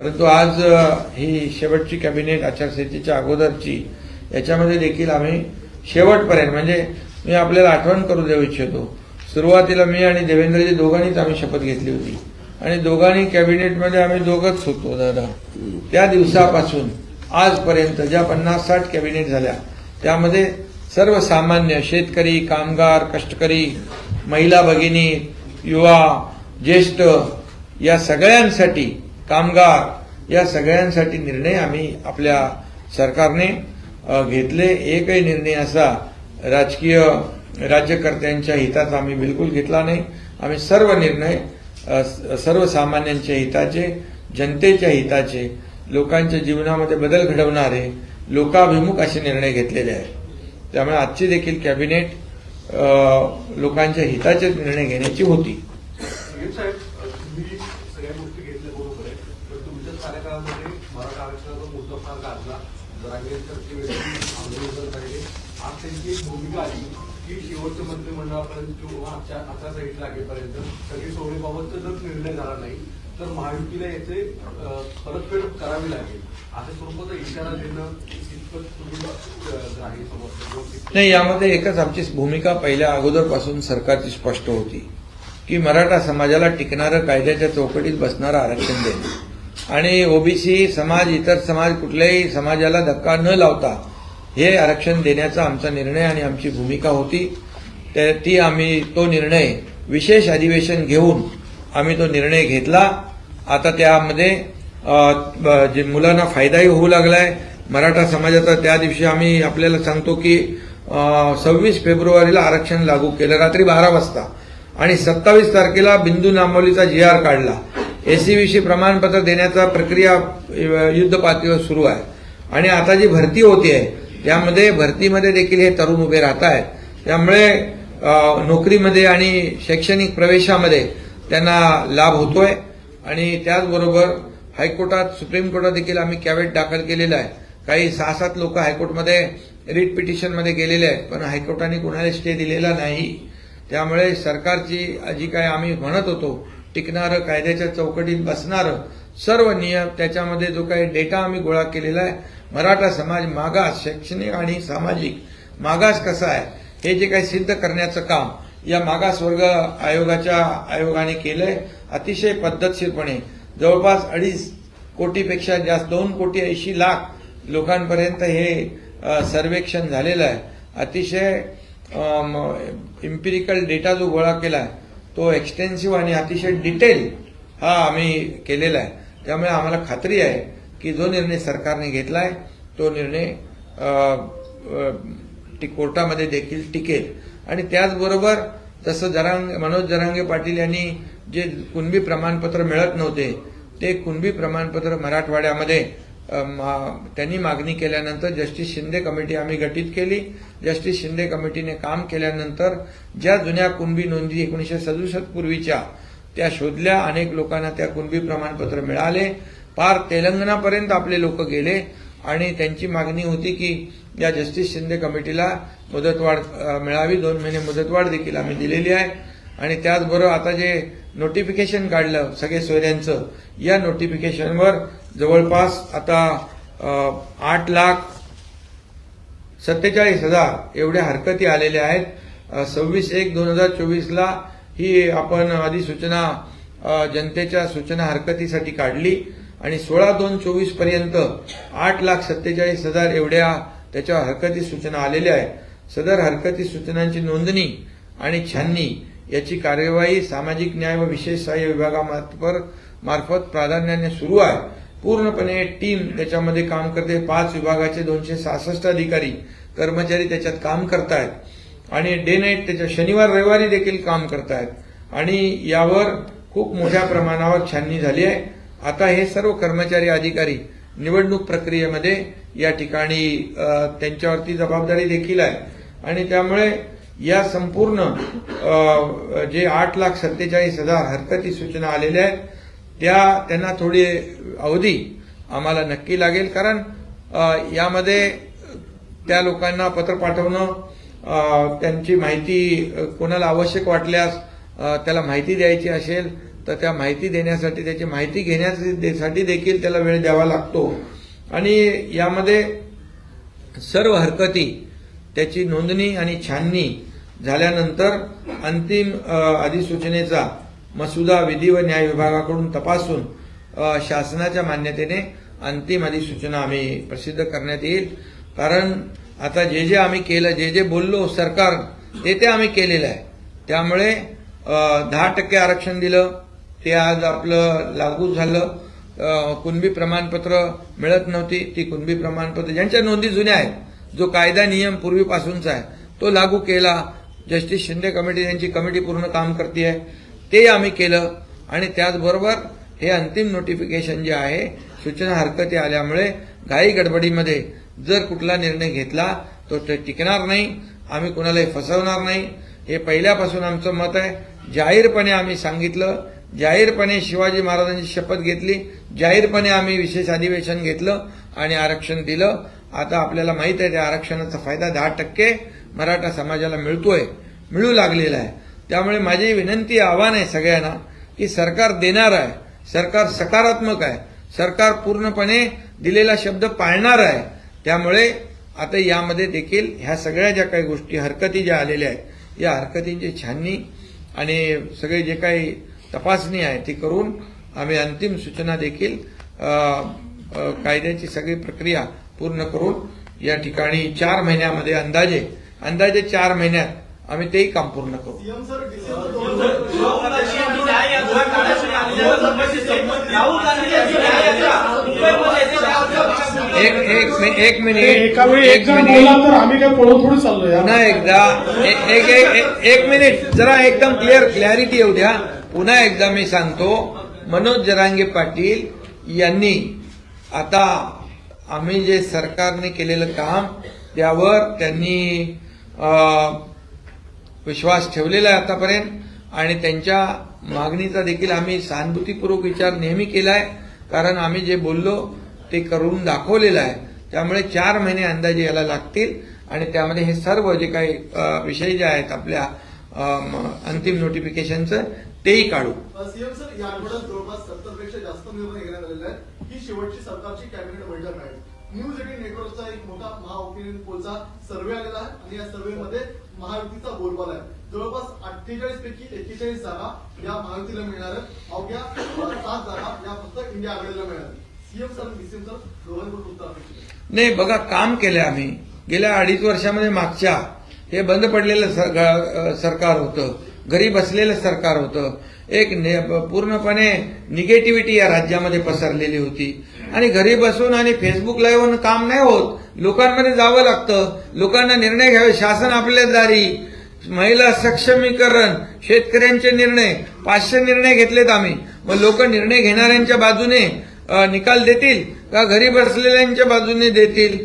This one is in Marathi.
परंतु आज ही शेवटची कॅबिनेट आचारसंहितेच्या अगोदरची याच्यामध्ये देखील आम्ही शेवटपर्यंत म्हणजे मी आपल्याला आठवण करू देऊ इच्छितो. सुरुवातीला मी आणि देवेंद्रजी दोघांनीच आम्ही शपथ घेतली होती. आणि दोघांनी कॅबिनेटमध्ये आम्ही दोघंच होतो दादा. त्या दिवसापासून आजपर्यंत ज्या पन्नास साठ कॅबिनेट झाल्या त्यामध्ये सर्वसामान्य शेतकरी कामगार कष्टकरी महिला भगिनी युवा ज्येष्ठ या सगळ्यांसाठी कामगार या सगळ्यांसाठी निर्णय आम्ही आपल्या सरकारने घेतले. एकही निर्णय असा राजकीय राज्यकर्त्यांच्या हिताचा आम्ही बिलकुल घेतला नाही. आम्ही सर्व निर्णय सर्वसामान्यांच्या हिताचे जनतेच्या हिताचे लोकांच्या जीवनामध्ये बदल घडवणारे लोकाभिमुख असे निर्णय घेतलेले आहेत. त्यामुळे आजची देखील कॅबिनेट लोकांच्या हिताचे निर्णय घेण्याची होती साहेब साहेब तुम्ही सगळ्या गोष्टी घेतल्या बरोबर आहे पण तुमच्याच कार्यकाळामध्ये मराठा आरक्षणाचा मुद्दा फार गाजला जरांगेकरची वेळी आंदोलन पाहिजे आज त्यांची एक भूमिका आली की शेवटच्या मंत्रिमंडळापर्यंत किंवा आजच्या आचारसंहिता लागेपर्यंत सगळी सोडीबाबतचा जर निर्णय झाला नाही तर महायुतीला याचे परतफेड करावी लागेल. अशा स्वरूपाचा इशारा देणं इतकं नाही यामध्ये एकच आमची भूमिका पहिल्या अगोदरपासून सरकारची स्पष्ट होती की मराठा समाजाला टिकणारं कायद्याच्या चौकटीत बसणारं आरक्षण देणं. आणि ओबीसी समाज इतर समाज कुठल्याही समाजाला धक्का न लावता हे आरक्षण देण्याचा आमचा निर्णय आणि आमची भूमिका होती. तर ती आम्ही तो निर्णय विशेष अधिवेशन घेऊन आम्ही तो निर्णय घेतला. आता त्यामध्ये जे मुलांना फायदाही होऊ लागलाय. मराठा समाजाचा त्या दिवशी आम्ही आपल्याला सांगतो की सव्वीस फेब्रुवारीला आरक्षण लागू केलं. रात्री बारा वाजता. आणि सत्तावीस तारखेला बिंदू नामवलीचा जी आर काढला. एसीबीसी प्रमाणपत्र देण्याचा प्रक्रिया युद्ध पातळीवर सुरू आहे. आणि आता जी भरती होती आहे त्यामध्ये भरतीमध्ये देखील हे तरुण उभे राहत आहेत. त्यामुळे नोकरीमध्ये आणि शैक्षणिक प्रवेशामध्ये त्यांना लाभ होतोय. आणि त्याचबरोबर हायकोर्टात सुप्रीम कोर्टात देखील आम्ही कॅवेट दाखल केलेला आहे. काही सहा सात लोक हायकोर्टमध्ये रिट पिटिशनमध्ये गेलेले आहेत पण हायकोर्टाने कुणाला स्टे दिलेला नाही. त्यामुळे सरकारची जी काय आम्ही म्हणत होतो टिकणारं कायद्याच्या चौकटीत बसणारं सर्व नियम त्याच्यामध्ये जो काही डेटा आम्ही गोळा केलेला आहे मराठा समाज मागास शैक्षणिक आणि सामाजिक मागास कसा आहे हे जे काही सिद्ध करण्याचं काम या मागासवर्ग आयोगाच्या आयोगाने केलंय अतिशय पद्धतशीरपणे. जवळपास अडीच कोटीपेक्षा जास्त दोन कोटी ऐंशी लाख लोकांपर्यंत हे सर्वेक्षण झालेलं आहे. अतिशय इम्पिरिकल डेटा जो गोळा केला आहे तो एक्सटेन्सिव्ह आणि अतिशय डिटेल हा आम्ही केलेला आहे. त्यामुळे आम्हाला खात्री आहे की जो निर्णय सरकारने घेतला आहे तो निर्णय कोर्टामध्ये देखील टिकेल. आणि त्याचबरोबर जसं जरांग मनोज जरांगे पाटील यांनी जे कुणबी प्रमाणपत्र मिळत नव्हते ते कुणबी प्रमाणपत्र मराठवाड्यामध्ये त्यांनी मागणी केल्यानंतर जस्टिस शिंदे कमिटी आम्ही गठीत केली. जस्टिस शिंदे कमिटीने काम केल्यानंतर ज्या जुन्या कुणबी नोंदी एकोणीशे सदुसष्ट पूर्वीच्या त्या शोधल्या. अनेक लोकांना त्या कुणबी प्रमाणपत्र मिळाले. पार तेलंगणापर्यंत आपले लोक गेले. आणि त्यांची मागणी होती की या जस्टिस शिंदे कमिटीला मुदतवाढ मिळावी. दोन महिने मुदतवाढ देखील आम्ही दिलेली आहे. आणि त्याचबरोबर आता जे नोटिफिकेशन काढलं सगळे सोयऱ्यांचं या नोटिफिकेशनवर जवळपास आता आठ लाख सत्तेचाळीस हजार एवढ्या हरकती आलेल्या आहेत. सव्वीस एक दोन हजार चोवीसला ही आपण अधिसूचना जनतेच्या सूचना हरकतीसाठी काढली आणि सोळा दोन चोवीसपर्यंत आठ लाख सत्तेचाळीस हजार एवढ्या त्याच्या हरकती सूचना आलेल्या आहेत. सदर हरकती सूचनांची नोंदणी आणि छाननी याची कार्यवाही सामाजिक न्याय व विशेष सहाय्य विभागामार्फत मार्फत प्राधान्याने सुरू आहे. पूर्णपणे टीम त्याच्यामध्ये काम करते. पाच विभागाचे दोनशे सहासष्ट अधिकारी कर्मचारी त्याच्यात काम करतायत. आणि डे नाईट त्याच्या शनिवार रविवारी देखील काम करतायत. आणि यावर खूप मोठ्या प्रमाणावर छाननी झाली आहे. आता हे सर्व कर्मचारी अधिकारी निवडणूक प्रक्रियेमध्ये या ठिकाणी त्यांच्यावरती जबाबदारी देखील आहे. आणि त्यामुळे या संपूर्ण जे आठ लाख सत्तेचाळीस हजार हरकती सूचना आलेल्या आहेत त्या त्यांना थोडी अवधी आम्हाला नक्की लागेल कारण यामध्ये त्या लोकांना पत्र पाठवणं त्यांची माहिती कोणाला आवश्यक वाटल्यास त्याला माहिती द्यायची असेल तर त्या माहिती देण्यासाठी त्याची माहिती घेण्यासाठी देखील त्याला वेळ द्यावा लागतो. आणि यामध्ये सर्व हरकती त्याची नोंदणी आणि छाननी झाल्यानंतर अंतिम अधिसूचनेचा मसुदा विधी व न्याय विभागाकडून तपासून शासनाच्या मान्यतेने अंतिम अधिसूचना आम्ही प्रसिद्ध करण्यात येईल. कारण आता जे जे आम्ही केलं जे जे बोललो सरकार ते ते आम्ही केलेलं आहे. त्यामुळे दहा टक्के आरक्षण दिलं ते आज आपलं लागू झालं. कुणबी प्रमाणपत्र मिळत नव्हती ती कुणबी प्रमाणपत्र ज्यांच्या नोंदी जुन्या आहेत जो कायदा नियम पूर्वीपासूनचा आहे तो लागू केला. जस्टिस शिंदे कमिटी यांची कमिटी पूर्ण काम करते आहे ते आम्ही केलं. आणि त्याचबरोबर हे अंतिम नोटिफिकेशन जे आहे सूचना हरकती आल्यामुळे घाई गडबडीमध्ये जर कुठला निर्णय घेतला तो ते टिकणार नाही आम्ही कुणालाही फसवणार नाही. हे पहिल्यापासून आमचं मत आहे. जाहीरपणे आम्ही सांगितलं. जाहीरपणे शिवाजी महाराजांची शपथ घेतली. जाहीरपणे आम्ही विशेष अधिवेशन घेतलं आणि आरक्षण दिलं. आता आपल्याला माहीत आहे त्या आरक्षणाचा फायदा दहा टक्के मराठा समाजाला मिळतोय मिळू लागलेला आहे. त्यामुळे माझी विनंती आव्हान आहे सगळ्यांना की सरकार देणार आहे सरकार सकारात्मक आहे सरकार पूर्णपणे दिलेला शब्द पाळणार आहे. त्यामुळे आता यामध्ये देखील ह्या सगळ्या ज्या काही गोष्टी हरकती ज्या आलेल्या आहेत या हरकतींची छाननी आणि सगळे जे काही तपासणी आहे ती करून आम्ही अंतिम सूचना देखील कायद्याची सगळी प्रक्रिया पूर्ण करून या ठिकाणी चार महिन्यामध्ये अंदाजे अंदाजे चार महिन्यात आम्ही तेही काम पूर्ण करू. एक एक मिनिट एका पुन्हा एकदा एक एक एक- एक मिनिट जरा एकदम क्लिअर क्लॅरिटी येऊ द्या. पुन्हा एकदा मी सांगतो मनोज जरांगे पाटील यांनी आता आम्ही जे सरकारने केलेलं काम त्यावर त्यांनी विश्वास ठेवलेला आहे आतापर्यंत आणि त्यांच्या मागणीचा देखील आम्ही सहानुभूतीपूर्वक विचार नेहमी केला आहे कारण आम्ही जे बोललो ते करून दाखवलेलं आहे. त्यामुळे चार महिने अंदाजे याला लागतील आणि त्यामध्ये हे सर्व जे काही विषय जे आहेत आपल्या अंतिम नोटिफिकेशनचं तेही काढू. सीएम सर या आठवड्यात जवळपास सत्तरपेक्षा जास्त निर्णय घेण्यात आलेला आहे ही शेवटची सरकारची कॅबिनेट बैठक आहे. न्यूज एटीन नेटवर्कचा एक मोठा महा ओपिनियन पोलचा सर्वे आलेला आहे आणि या सर्व्हेमध्ये महायुतीचा बोलबाला आहे. जवळपास अठ्ठेचाळीस पैकी एक्केचाळीस जागा या महायुतीला मिळणार आहेत. अवघ्या सात जागा या फक्त इंडिया आघाडीला मिळणार सीएम सर आणि डीसीएम सर दोघांकडून उत्तर नाही बघा काम केलं आम्ही. गेल्या अडीच वर्षामध्ये मागच्या हे बंद पडलेलं सरकार होतं. घरी बसलेलं सरकार होतं. एक पूर्णपणे निगेटिव्हिटी या राज्यामध्ये पसरलेली होती. आणि घरी बसून आणि फेसबुक लाईव्ह काम नाही होत लोकांमध्ये जावं लागतं. लोकांना निर्णय घ्यावे शासन आपल्या दारी. महिला सक्षमीकरण शेतकऱ्यांचे निर्णय. पाचशे निर्णय घेतलेत आम्ही. मग लोक निर्णय घेणाऱ्यांच्या बाजूने निकाल देतील का घरी बसलेल्यांच्या बाजूने देतील?